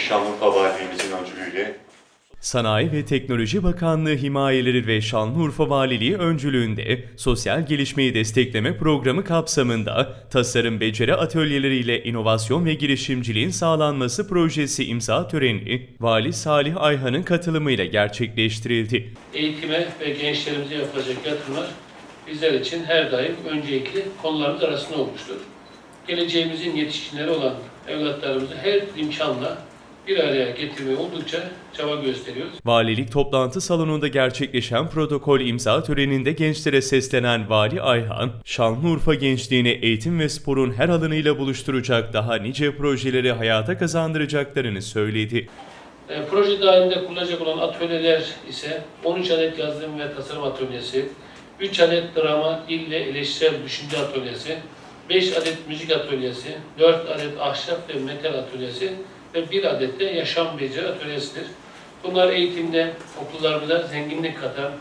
Şanlıurfa Valiliğimizin öncülüğüyle Sanayi ve Teknoloji Bakanlığı himayeleri ve Şanlıurfa Valiliği öncülüğünde sosyal gelişmeyi destekleme programı kapsamında tasarım beceri atölyeleriyle inovasyon ve girişimciliğin sağlanması projesi imza töreni Vali Salih Ayhan'ın katılımıyla gerçekleştirildi. eğitime ve gençlerimize yapılacak yatırımlar bizler için her daim öncelikli konularımız arasında olmuştur. Geleceğimizin yetişkinleri olan evlatlarımızı her imkanla bir araya getirmeye oldukça çaba gösteriyoruz. Valilik toplantı salonunda gerçekleşen protokol imza töreninde gençlere seslenen Vali Ayhan, Şanlıurfa gençliğini eğitim ve sporun her alanıyla buluşturacak daha nice projeleri hayata kazandıracaklarını söyledi. E, proje dahilinde kurulacak olan atölyeler ise 13 adet yazılım ve tasarım atölyesi, 3 adet drama, dil ve eleştirel düşünce atölyesi, 5 adet müzik atölyesi, 4 adet ahşap ve metal atölyesi ve 1 adet de yaşam beceri atölyesidir. Bunlar eğitimde okullarımıza zenginlik katan,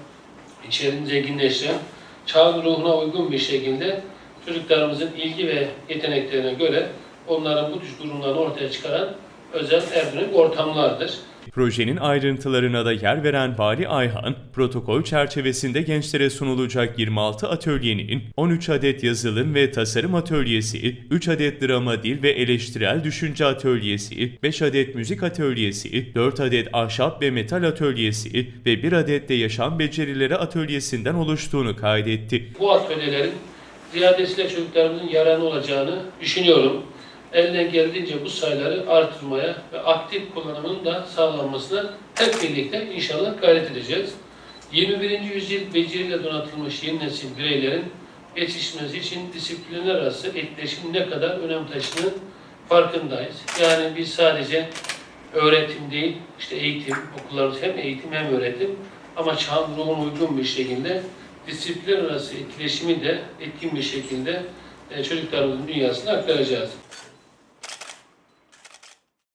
içeriğini zenginleştiren, çağın ruhuna uygun bir şekilde çocuklarımızın ilgi ve yeteneklerine göre onların bu tür durumlarını ortaya çıkaran özel ergonomik ortamlardır. Projenin ayrıntılarına da yer veren Vali Ayhan, protokol çerçevesinde gençlere sunulacak 26 atölyenin 13 adet yazılım ve tasarım atölyesi, 3 adet drama dil ve eleştirel düşünce atölyesi, 5 adet müzik atölyesi, 4 adet ahşap ve metal atölyesi ve 1 adet de yaşam becerileri atölyesinden oluştuğunu kaydetti. Bu atölyelerin ziyadesiyle çocuklarımızın yararlı olacağını düşünüyorum. Elden geldiğince bu sayıları artırmaya ve aktif kullanımının da sağlanmasına hep birlikte inşallah gayret edeceğiz. 21. yüzyıl beceriyle donatılmış yeni nesil bireylerin yetişmesi için disiplinler arası etkileşim ne kadar önem taşıdığının farkındayız. Yani biz sadece öğretim değil, işte eğitim, okullarımız hem eğitim hem öğretim ama çağın ruhuna uygun bir şekilde disiplin arası etkileşimi de etkin bir şekilde e, çocuklarımızın dünyasına aktaracağız.